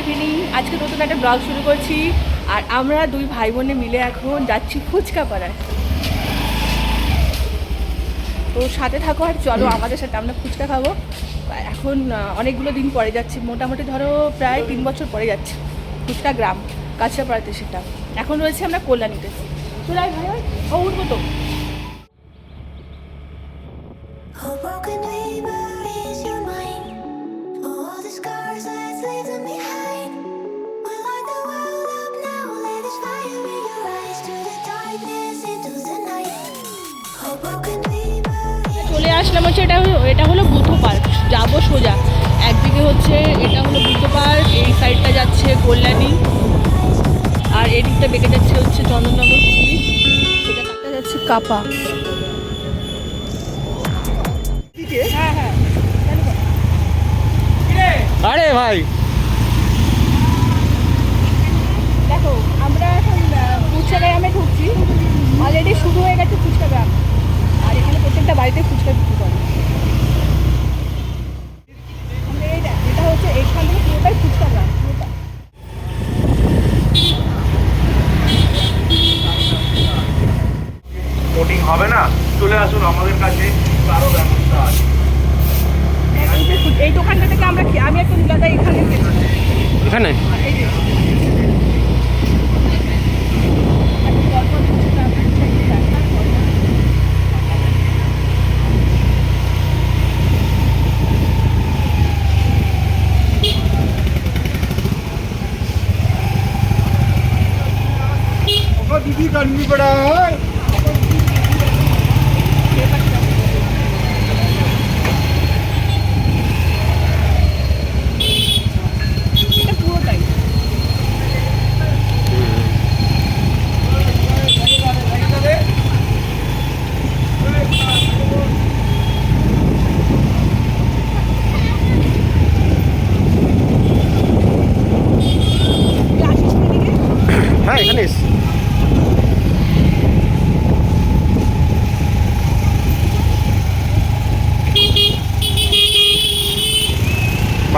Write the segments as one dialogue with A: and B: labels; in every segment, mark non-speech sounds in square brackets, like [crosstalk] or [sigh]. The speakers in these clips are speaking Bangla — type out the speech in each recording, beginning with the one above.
A: ইভিনিং আজকে নতুন একটা ব্লগ শুরু করছি। আর আমরা দুই ভাই বোনে মিলে এখন যাচ্ছি ফুচকা পাড়ায় তো সাথে থাকো আর চলো আমাদের সাথে আমরা ফুচকা খাব। এখন অনেকগুলো দিন পরে যাচ্ছি। মোটামুটি ধরো প্রায় তিন বছর পরে যাচ্ছি। ফুচকা গ্রাম কাছড়াপাড়াতে সেটা। এখন রয়েছে আমরা কল্যাণীতে। ভাই ভাই ও, উঠবো তো। চলে আসলাম হচ্ছে এটা হলো এটা হলো বুদ্ধ পার্ক। যাব সোজা। একদিকে হচ্ছে এটা হলো বুদ্ধ পার্ক এই সাইডটা যাচ্ছে কল্যাণী। আর এদিকটা বেঁকে যাচ্ছে হচ্ছে চন্দননগর হুগলি এটা কাটা যাচ্ছে কাপা। হ্যাঁ হ্যাঁ।
B: আরে ভাই।
A: দেখো আমরা এখন ফুচকা গ্রামে ঢুকছি। অলরেডি শুরু হয়ে গেছে ফুচকা গ্রাম। আর এখানে প্রত্যেকটা বাড়িতে ফুচকা বিক্রি করে আমরা এই দেখ, এটা হচ্ছে এখান থেকে পুরোটাই ফুচকা গ্রাম পুরোটা
C: কোটিং হবে না চলে আসুন আমাদের কাছে আরও ব্যবস্থা আছে।
A: এই দোকানটা থেকে আমরা আমি একটা নীলাদা এখানে
B: এখানে?
A: এই যে। এখন গল্প হচ্ছে না, ফুচকা খেতে আসলাম, গল্প।
C: দিদি কান্দি পড়া হয়
A: খেয়ে পাচ্ছি না। এটা পুরোটাই আসিস না এদিকে?
B: হ্যাঁ এখানে এসছি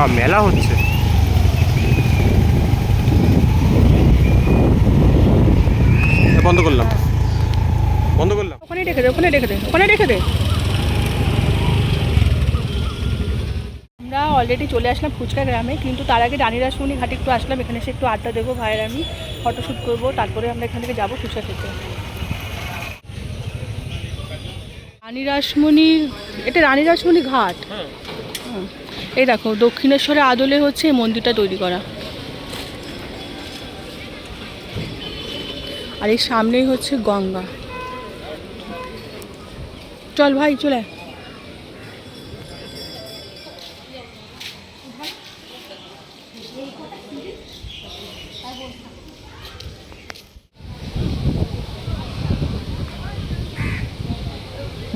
B: বা মেলা হচ্ছে। এ, বন্ধ করলাম। বন্ধ করলাম।
A: ওখানে রেখে দে ওখানে রেখে দে ওখানে রেখে দে। আমরা অলরেডি চলে আসলাম ফুচকা গ্রামে কিন্তু তার আগে রানী রাসমণি ঘাটে একটু আসলাম। এখানে এসে একটু আড্ডা দেবো ভাইয়ের আমি ফটোশ্যুট করব। তারপরে আমরা এখান থেকে যাব ফুচকা খেতে। রানী রাসমণির এটা রানী রাসমণি ঘাট? হুম। এই দেখো দক্ষিণেশ্বরে আদলে হচ্ছে এই মন্দিরটা তৈরি করা। আর এই সামনেই হচ্ছে গঙ্গা। চল ভাই, চলে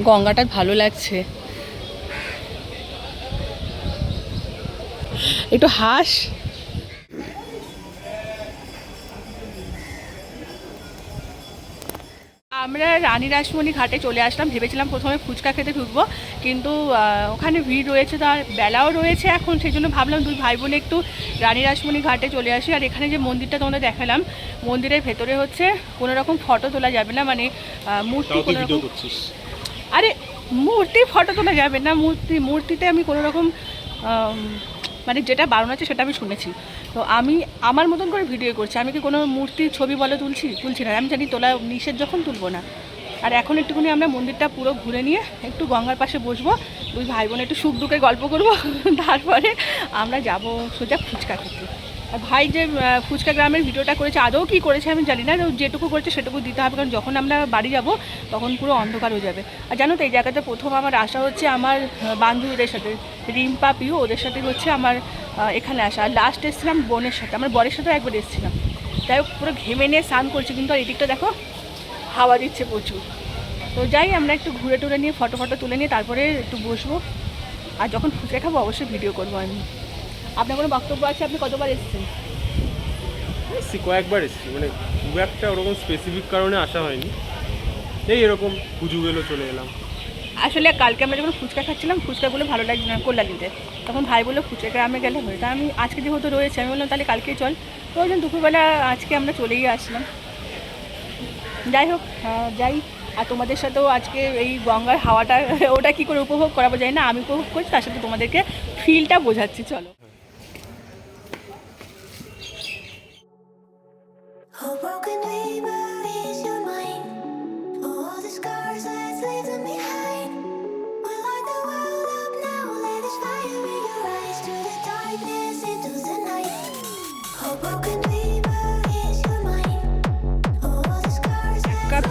A: গঙ্গাটা ভালো লাগছে। একটু হাস। আমরা রানী রাসমণি ঘাটে চলে আসলাম ভেবেছিলাম প্রথমে ফুচকা খেতে ঢুকবো কিন্তু ওখানে ভিড় রয়েছে তার বেলাও রয়েছে এখন সেই জন্য ভাবলাম দুই ভাই বোনে একটু রানী রাসমণি ঘাটে চলে আসি আর এখানে যে মন্দিরটা তোমাদের দেখালাম মন্দিরের ভেতরে হচ্ছে কোনো রকম ফটো তোলা যাবে না মানে মূর্তি কোনো রকম আরে মূর্তি ফটো তোলা যাবে না মূর্তি মূর্তিতে আমি কোনো রকম আম, মানে যেটা বারণ আছে সেটা আমি শুনেছি। তো আমি, আমার মতন করে ভিডিও করছি। আমি কি কোনো মূর্তির ছবি বলে তুলছি? তুলছি না। আমি জানি তোলা নিষেধ যখন তুলবো না। আর এখন একটুখানি আমরা মন্দিরটা পুরো ঘুরে নিয়ে একটু গঙ্গার পাশে বসবো। দুই ভাই বোন একটু সুখ দুঃখে গল্প করব। [laughs] তারপরে আমরা যাব সোজা ফুচকা খেতে। ভাই যে ফুচকা গ্রামের ভিডিওটা করেছে, আদৌ কি করেছে আমি জানি না যেটুকু করেছে সেটুকু দিতে হবে, কারণ যখন আমরা বাড়ি যাব, তখন পুরো অন্ধকার হয়ে যাবে। আর জানো তো, এই জায়গাতে প্রথম আমার আসা হচ্ছে আমার বান্ধবীদের সাথে। রিম্পা, পিউ, ওদের সাথে হচ্ছে আমার এখানে আসা। আর লাস্ট এসেছিলাম বোনের সাথে, আমার বরের সাথেও একবার এসেছিলাম। যাই হোক, পুরো ঘেমে নিয়ে স্নান করছি, কিন্তু আর এদিকটা দেখো, হাওয়া দিচ্ছে প্রচুর। তো যাই, আমরা একটু ঘুরে টুরে নিয়ে ফটো ফটো তুলে নিয়ে, তারপরে একটু বসবো। আর যখন ফুচকা খাব, অবশ্যই ভিডিও করব আমি। আপনার কোনো বক্তব্য আছে? আপনি কতবার এসেছেন?
B: এসছি কয়েকবার এসেছি। মানে খুব একটা ওরকম স্পেসিফিক কারণে আসা হয়নি। এই এরকম পুজো গেলো চলে এলাম।
A: আসলে কালকে আমরা যখন ফুচকা খাচ্ছিলাম ফুচকাগুলো ভালো লাগছে না কল্যাণীতে তখন ভাই বলল ফুচকা গ্রামে গেলে হয় তা আমি আজকে যেহেতু রয়েছে আমি বললাম তাহলে কালকেই চল। তো ওই জন্য দুপুরবেলা আজকে আমরা চলেই আসলাম। যাই হোক যাই। আর তোমাদের সাথেও আজকে এই গঙ্গার হাওয়াটা ওটা কি করে উপভোগ করাবো যায় না আমি উপভোগ করছি তার সাথে তোমাদেরকে ফিলটা বোঝাচ্ছি চলো।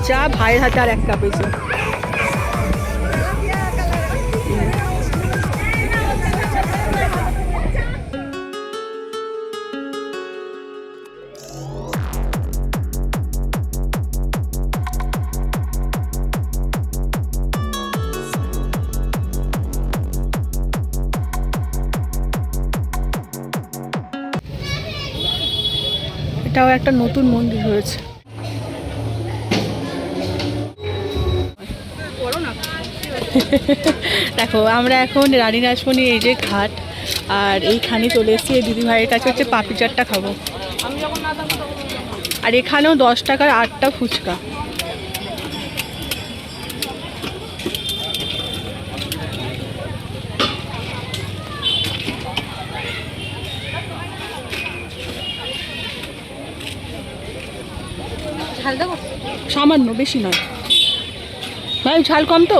A: চা ভাইয়ের হাতে আর এক কাপ এসে এটাও একটা নতুন মন্দির হয়েছে। [laughs] দেখো, আমরা এখন রানী রাজমণি এই যে ঘাট, আর এইখানে চলে এসেছি, এই দিদি ভাইয়ের কাছে হচ্ছে পাপড়ি চাটটা খাব। আর এখানেও দশ টাকার আটটা ফুচকা। ঝাল দেবো? সামান্য বেশি নয়। ভাই ঝাল কম তো?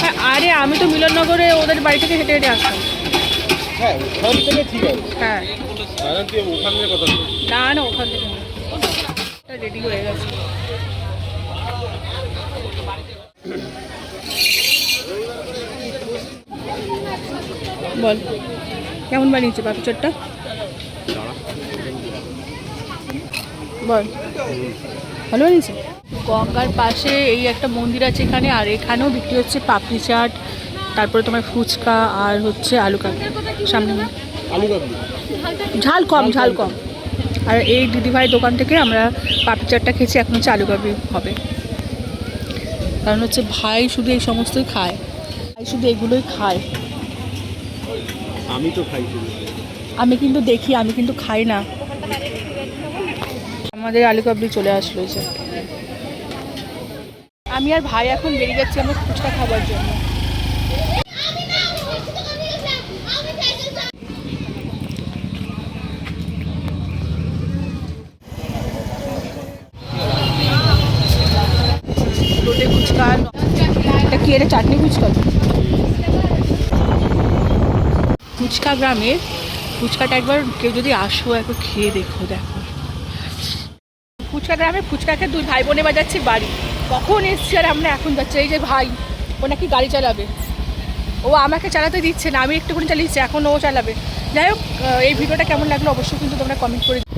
A: হ্যাঁ, আরে আমি তো মিলননগরে ওদের বাড়ি থেকে হেঁটে হেঁটে আসতাম।
B: হ্যাঁ ওখান থেকে ঠিক আছে।
A: হ্যাঁ।
B: ওখান থেকে কথা
A: না না ওখান থেকে রেডি হয়ে গেছে। বল। কেমন বানিয়েছে পাপি চটটা বল। ভালো বানিয়েছে? গঙ্গার পাশে এই একটা মন্দির আছে এখানে আর এখানেও বিক্রি হচ্ছে পাপড়ি চাট তারপরে তোমার ফুচকা আর হচ্ছে আলু কাবলি সামনে।
B: আলু কাবলি
A: ঝাল কম ঝাল কম। আর এই দিদিভাই দোকান থেকে আমরা পাপড়ি চাটটা খেয়েছি এখন হচ্ছে আলু কাবলি হবে। কারণ হচ্ছে ভাই শুধু এই সমস্তই খায়। ভাই শুধু এগুলোই খায়।
B: আমি তো খাই
A: আমি কিন্তু দেখি আমি কিন্তু খাই না। আমাদের আলু কাবলি চলে আসলো যে। আমি আর ভাই এখন বেরিয়ে যাচ্ছি আমরা ফুচকা খাবার জন্য। লোটে ফুচকা এটা কি এটা চাটনি ফুচকা তো? ফুচকা গ্রামের ফুচকাটা একবার কেউ যদি আসো, একবার খেয়ে দেখো দেখো। ফুচকা গ্রামে ফুচকাকে দুই ভাই বোনে বাজাচ্ছি বাড়ি। কখন এসছি আর আমরা এখন যাচ্ছি? এই যে ভাই, ও নাকি গাড়ি চালাবে। ও আমাকে চালাতে দিচ্ছে না, আমি একটুখানি চালিয়েছি, এখন ও চালাবে। যাই হোক এই ভিডিওটা কেমন লাগল অবশ্যই কিন্তু তোমরা কমেন্ট করে দিও।